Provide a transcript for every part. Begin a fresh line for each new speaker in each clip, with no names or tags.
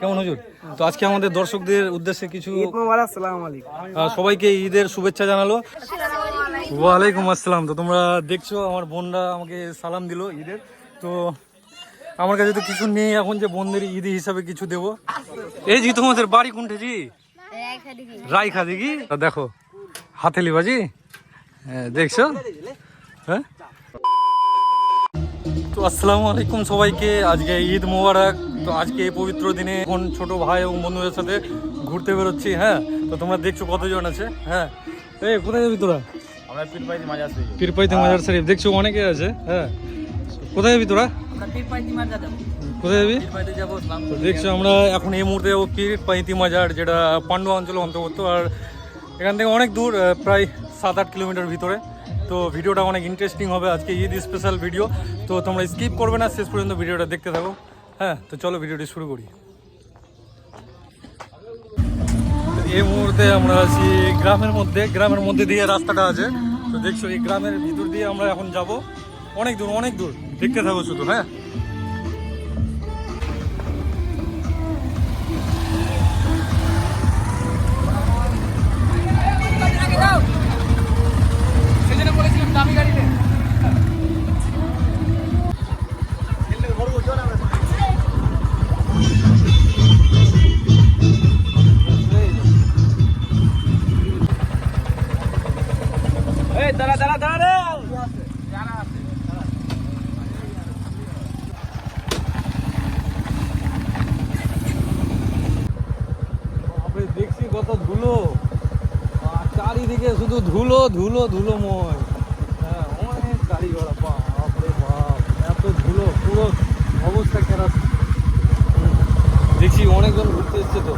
কেমন হুজুর? তো আজকে আমাদের দর্শকদের উদ্দেশ্যে কিছু সবাইকে ঈদের শুভেচ্ছা জানালো। ওয়ালাইকুম আসসালাম। তো তোমরা দেখছ আমার বোনরা আমাকে সালাম দিল ঈদের। তো আমার কাছে তো কিছু নেই এখন যে বোনদের ঈদ হিসাবে কিছু দেবো। এই জি তোমাদের বাড়ি কোনটা জি? রাইখা দিঘি। তা দেখো হাতেলি বাজি। হ্যাঁ, দেখছ? হ্যাঁ? তো আসসালামু আলাইকুম সবাইকে। আজকে ঈদ মোবারক। তো আজকে এই পবিত্র দিনে এখন ছোট ভাই এবং বন্ধুদের সাথে ঘুরতে বেরোচ্ছি হ্যাঁ? তো তোমরা দেখছ কতজন আছে হ্যাঁ? এই কোথায় যাবি তোরা?
আমরা পীরপাইতি
পীরপাইতে মাজার শরীফ দেখছ অনেকে আছে হ্যাঁ? কোথায় যাবি তোরা? কোথায় যাবি? দেখছ আমরা এখন এই মুহূর্তে যাব পীর পাইতি মাজার যেটা পান্ডুয়া অঞ্চলের অন্তর্গত। আর এখান থেকে অনেক দূর প্রায় সাত আট কিলোমিটার ভিতরে। তো ভিডিওটা অনেক ইন্টারেস্টিং হবে। আজকে ঈদ স্পেশাল ভিডিও তো তোমরা স্কিপ করবে না শেষ পর্যন্ত ভিডিওটা দেখতে থাকো। হ্যাঁ তো চলো ভিডিওটি শুরু করি। এই মুহূর্তে আমরা আছি গ্রামের মধ্যে গ্রামের মধ্যে দিয়ে রাস্তাটা আছে। তো দেখছ, এই গ্রামের ভিতর দিয়ে আমরা এখন যাব। অনেক দূর অনেক দূর। দেখতে থাকো শুধু হ্যাঁ? চারিদিকে শুধু ধুলো ধুলো, ধুলোময়। হ্যাঁ অনেক গাড়ি ঘোড়া বাপরে বাপ, এত ধুলো, পুরো অবস্থা খারাপ দেখছি অনেকজন ঘুরতে এসছে তো।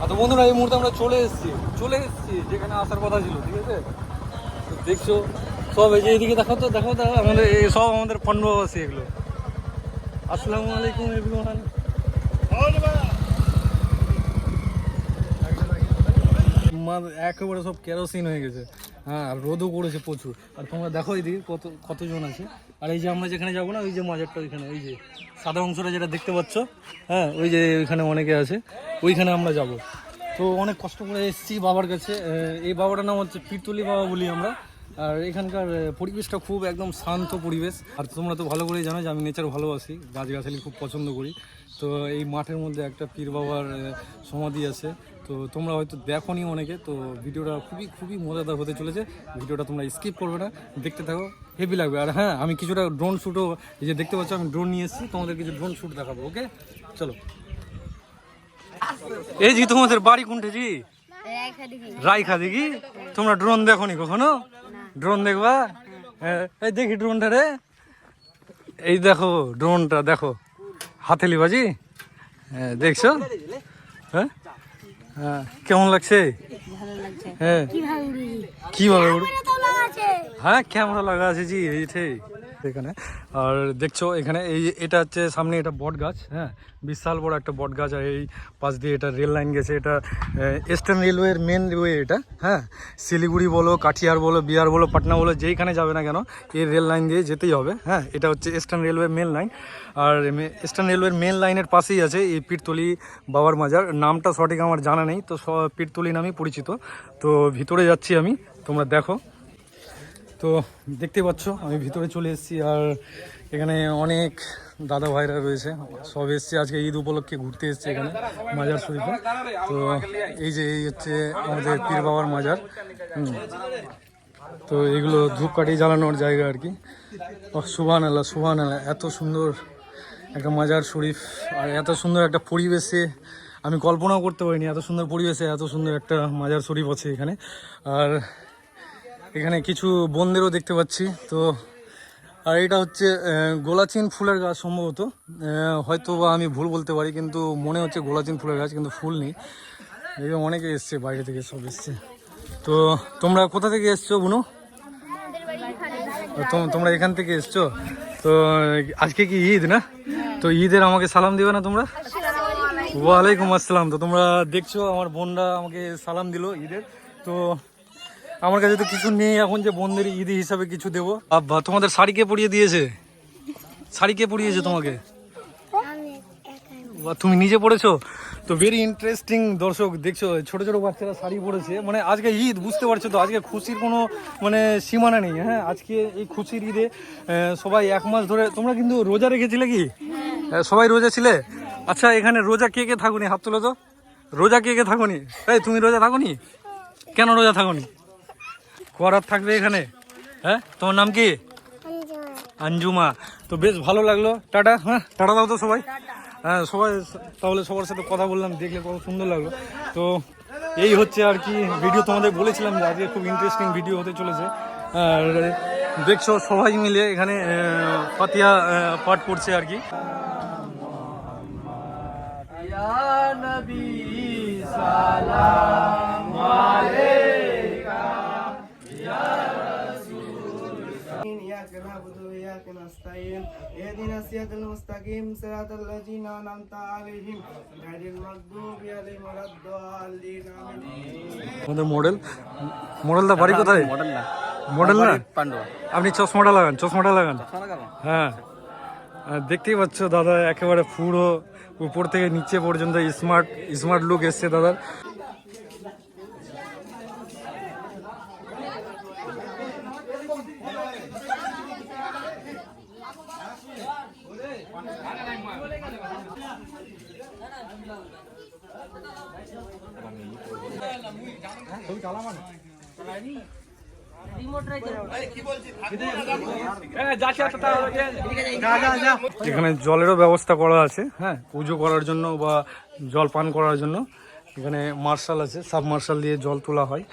আর তো বন্ধুরা, এই মুহূর্তে আমরা চলে এসেছি চলে এসেছি, যেখানে আসার কথা ছিল, ঠিক আছে? দেখছ, সব এই যে এইদিকে দেখো তো দেখো তো, আমাদের, এই সব আমাদের পণ্যবাসী এগুলো। আসসালামু আলাইকুম এভরিওয়ান মা- একেবারে সব কেরোসিন হয়ে গেছে। হ্যাঁ আর রোদও পড়েছে প্রচুর। আর তোমরা দেখো এদিকে কত কতজন আছে। আর এই যে আমরা যেখানে যাব না, ওই যে মাজারটা ওইখানে, ওই যে সাদা অংশটা যেটা দেখতে পাচ্ছ হ্যাঁ ওই যে ওইখানে অনেকে আছে, ওইখানে আমরা যাব। তো অনেক কষ্ট করে এসেছি বাবার কাছে। এই বাবাটার নাম হচ্ছে পীরতুলি বাবা বলি আমরা। আর এখানকার পরিবেশটা খুব একদম শান্ত পরিবেশ। আর তোমরা তো ভালো করেই জানো যে আমি নেচার ভালোবাসি, গাছগাছালি খুব পছন্দ করি। তো এই মাঠের মধ্যে একটা পীর বাবার সমাধি আছে। তো তোমরা হয়তো দেখোনি অনেকে তো ভিডিওটা খুবই খুবই মজাদার হতে চলেছে। ভিডিওটা তোমরা স্কিপ করবে না দেখতে থাকো হেভি লাগবে। আর হ্যাঁ আমি কিছুটা ড্রোন শ্যুটও এই যে দেখতে পাচ্ছ আমি ড্রোন নিয়ে এসেছি তোমাদের কিছু ড্রোন শ্যুট দেখাবো ওকে চলো। এই জি তোমাদের বাড়ি কোনটা জি? রাইখা দিঘি তোমরা ড্রোন দেখো নি কখনো? ড্রোন দেখবা? হ্যাঁ, এই দেখি ড্রোনটা রে। এই দেখো ড্রোনটা দেখো। হাতেলি বাজি হ্যাঁ দেখছ? হ্যাঁ? হ্যাঁ। কেমন লাগছে? হ্যাঁ। কীভাবে উড় হ্যাঁ ক্যামেরা লাগা আছে জি এইটাই এখানে। আর দেখছ, এখানে এই এটা হচ্ছে সামনে এটা বট গাছ হ্যাঁ? বিশাল বড় একটা বট গাছ, আর এই পাশ দিয়ে এটা রেল লাইন গেছে। এটা ইস্টার্ন রেলওয়ের মেন রেলওয়ে এটা হ্যাঁ? শিলিগুড়ি বলো কাঠিয়ার বলো, বিহার বলো, পাটনা বলো, যেইখানে যাবে না কেন, এই রেল লাইন দিয়ে যেতেই হবে হ্যাঁ? এটা হচ্ছে ইস্টার্ন রেলওয়ের মেন লাইন আর ইস্টার্ন রেলওয়ের মেন লাইনের পাশেই আছে এই পীরতলি বাবার মাজার। নামটা সঠিক আমার জানা নেই, তো পীরতলি নামেই পরিচিত। তো ভিতরে যাচ্ছি আমি, তোমরা দেখো। তো দেখতে পাচ্ছ, আমি ভিতরে চলে এসেছি আর এখানে অনেক দাদা ভাইরা রয়েছে। সব এসছে, আজকে ঈদ উপলক্ষে ঘুরতে এসছে এখানে, মাজার শরীফে। তো এই যে, এই হচ্ছে আমাদের পীর বাবার মাজার। তো এগুলো ধূপকাঠি জ্বালানোর জায়গা আর কি। সুহান আল্লাহ সুহান আল্লাহ এত সুন্দর একটা মাজার শরীফ আর এত সুন্দর একটা পরিবেশে আমি কল্পনাও করতে পারিনি, এত সুন্দর পরিবেশে এত সুন্দর একটা মাজার শরীফ আছে এখানে। আর এখানে কিছু বনদেরও দেখতে পাচ্ছি। তো, আর এটা হচ্ছে গোলাচিন ফুলের গাছ সম্ভবত। হয়তো বা আমি ভুল বলতে পারি, কিন্তু মনে হচ্ছে গোলাচিন ফুলের গাছ, কিন্তু ফুল নেই। এই অনেকে এসছে, বাইরে থেকে সব এসছে। তো, তোমরা কোথা থেকে এসছো, বুনো? তোমরা এখান থেকে এসছো? তো, আজকে কি ঈদ, না? তো ঈদের আমাকে সালাম দিবে না তোমরা? ওয়ালাইকুম আসসালাম। তো তোমরা দেখছ, আমার বোনরা আমাকে সালাম দিল ঈদের। তো আমার কাছে তো কিছু নেই এখন যে বোনদের ঈদ হিসাবে কিছু দেবো। আব্বা তোমাদের শাড়ি কে পরিয়ে দিয়েছে? শাড়ি কে পরিয়েছে তোমাকে? বা তুমি নিজে পড়েছো তো ভেরি ইন্টারেস্টিং দর্শক দেখছ ছোট ছোট বাচ্চারা শাড়ি পরেছে। মানে আজকে ঈদ বুঝতে পারছ তো আজকে খুশির কোনো মানে সীমানা নেই হ্যাঁ? আজকে এই খুশির ঈদে সবাই এক মাস ধরে তোমরা কিন্তু রোজা রেখেছিলে কি? আহ, সবাই রোজা ছিলে? আচ্ছা এখানে রোজা কে কে থাকুনি? হাত তোলো তো। রোজা কে কে থাকুনি? এই তুমি রোজা থাকুনি? কেন রোজা থাকুনি? করার থাকবে এখানে? হ্যাঁ? তোমার নাম কি? আঞ্জুমা। তো বেশ ভালো লাগল। টাটা হ্যাঁ? টাটা দাও তো সবাই। হ্যাঁ সবাই তাহলে সবার সাথে কথা বললাম দেখলে কত সুন্দর লাগল। তো এই হচ্ছে আর কি ভিডিও তোমাদের বলেছিলাম যে আজকে খুব ইন্টারেস্টিং ভিডিও হতে চলেছে। আর দেখছ সবাই মিলে এখানে ফাতিয়া পাঠ করছে আর কি।
إياك نعبد وإياك نستعين اهدنا الصراط المستقيم صراط الذين أنعمت عليهم غير المغضوب عليهم ولا الضالين آمين
আমাদের মডেল মডেলটা বাড়ি কোথায়
মডেল না
মডেল না
পান্ডুয়া
আপনি চশমাটা লাগান চশমাটা লাগান হ্যাঁ আর দেখতেই পাচ্ছ দাদা একেবারে পুরো উপর থেকে নিচে পর্যন্ত স্মার্ট স্মার্ট লুক এসছে দাদার এখানে জলেরও ব্যবস্থা করা আছে হ্যাঁ পুজো করার জন্য বা জল পান করার জন্য। এখানে মার্শাল আছে সাব মার্শাল দিয়ে জল তোলা হয়।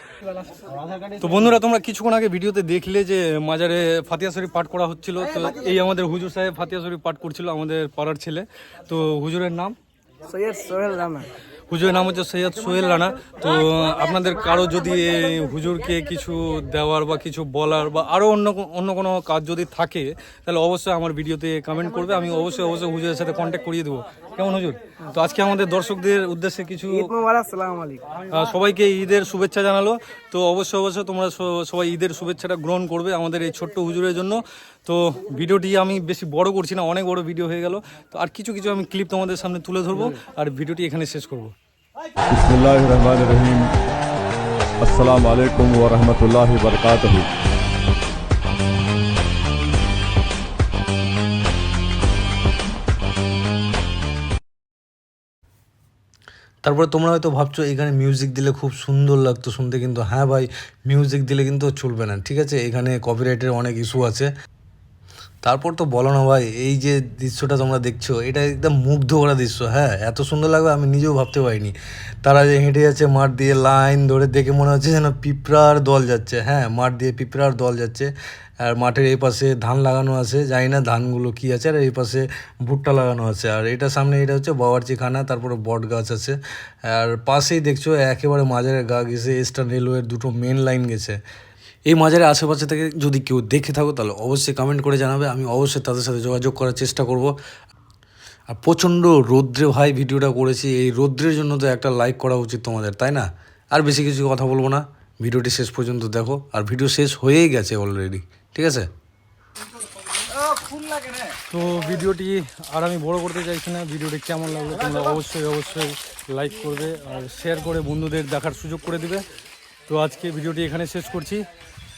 তো বন্ধুরা তোমরা কিছুক্ষণ আগে ভিডিওতে দেখলে যে মাজারে ফাতিয়া শরীফ পাঠ করা হচ্ছিল। তো এই আমাদের হুজুর সাহেব ফাতিয়া শরীফ পাঠ করছিল আমাদের পাড়ার ছেলে। তো হুজুরের নাম?
সৈয়দ সোহেল রানা।
হুজুরের নাম হচ্ছে সৈয়দ সোহেল রানা। তো আপনাদের কারও যদি হুজুরকে কিছু দেওয়ার বা কিছু বলার বা আরও অন্য অন্য কোনো কাজ যদি থাকে তাহলে অবশ্যই আমার ভিডিওতে কমেন্ট করবে। আমি অবশ্যই অবশ্যই হুজুরের সাথে কন্ট্যাক্ট করিয়ে দেবো। কেমন হুজুর? তো আজকে আমাদের দর্শকদের উদ্দেশ্যে কিছু সবাইকে ঈদের শুভেচ্ছা জানালো। তো অবশ্যই অবশ্যই তোমরা সবাই ঈদের শুভেচ্ছাটা গ্রহণ করবে আমাদের এই ছোট্ট হুজুরের জন্য। তো ভিডিওটি আমি বেশি বড় করছি না অনেক বড় ভিডিও হয়ে গেল। তো আর কিছু কিছু আমি ক্লিপ তোমাদের সামনে তুলে ধরবো আর ভিডিওটি এখানে শেষ করব।
আসসালামু আলাইকুম ওয়া রাহমাতুল্লাহি ওয়া
তারপরে তোমরা হয়তো ভাবছ, এখানে মিউজিক দিলে খুব সুন্দর লাগতো শুনতে, কিন্তু হ্যাঁ ভাই মিউজিক দিলে কিন্তু চলবে না, ঠিক আছে? এখানে কপিরাইটের অনেক ইস্যু আছে। তারপর তো বলো না ভাই, এই যে দৃশ্যটা তোমরা দেখছ, এটা একদম মুগ্ধ করা দৃশ্য হ্যাঁ এত সুন্দর লাগবে আমি নিজেও ভাবতে পারিনি। তারা যে হেঁটে যাচ্ছে, মাঠ দিয়ে লাইন ধরে দেখে মনে হচ্ছে যেন পিঁপড়ার দল যাচ্ছে হ্যাঁ মাঠ দিয়ে পিঁপড়ার দল যাচ্ছে। আর মাঠের এই পাশে ধান লাগানো আছে, জানি না ধানগুলো কি আছে, আর এই পাশে ভুট্টা লাগানো আছে। আর এটা সামনে এটা হচ্ছে বাবারচি খানা, তারপরে বট গাছ আছে। আর পাশেই দেখছ, একেবারে মাঝারে গা গেছে ইস্টার্ন রেলওয়ের দুটো মেন লাইন গেছে। এই মাজারের আশেপাশে থেকে যদি কেউ দেখে থাকো, তাহলে অবশ্যই কমেন্ট করে জানাবে। আমি অবশ্যই তাদের সাথে যোগাযোগ করার চেষ্টা করব। আর প্রচণ্ড রৌদ্রে ভাই ভিডিওটা করেছি। এই রৌদ্রের জন্য তো একটা লাইক করা উচিত তোমাদের, তাই না? আর বেশি কিছু কথা বলব না। ভিডিওটি শেষ পর্যন্ত দেখো। আর ভিডিও শেষ হয়েই গেছে অলরেডি ঠিক আছে?
তো ভিডিওটি আর আমি বড় করতে চাইছি না। ভিডিওটি কেমন লাগল তোমরা অবশ্যই অবশ্যই লাইক করবে। আর শেয়ার করে বন্ধুদের দেখার সুযোগ করে দিবে। তো আজকে ভিডিওটি এখানে শেষ করছি।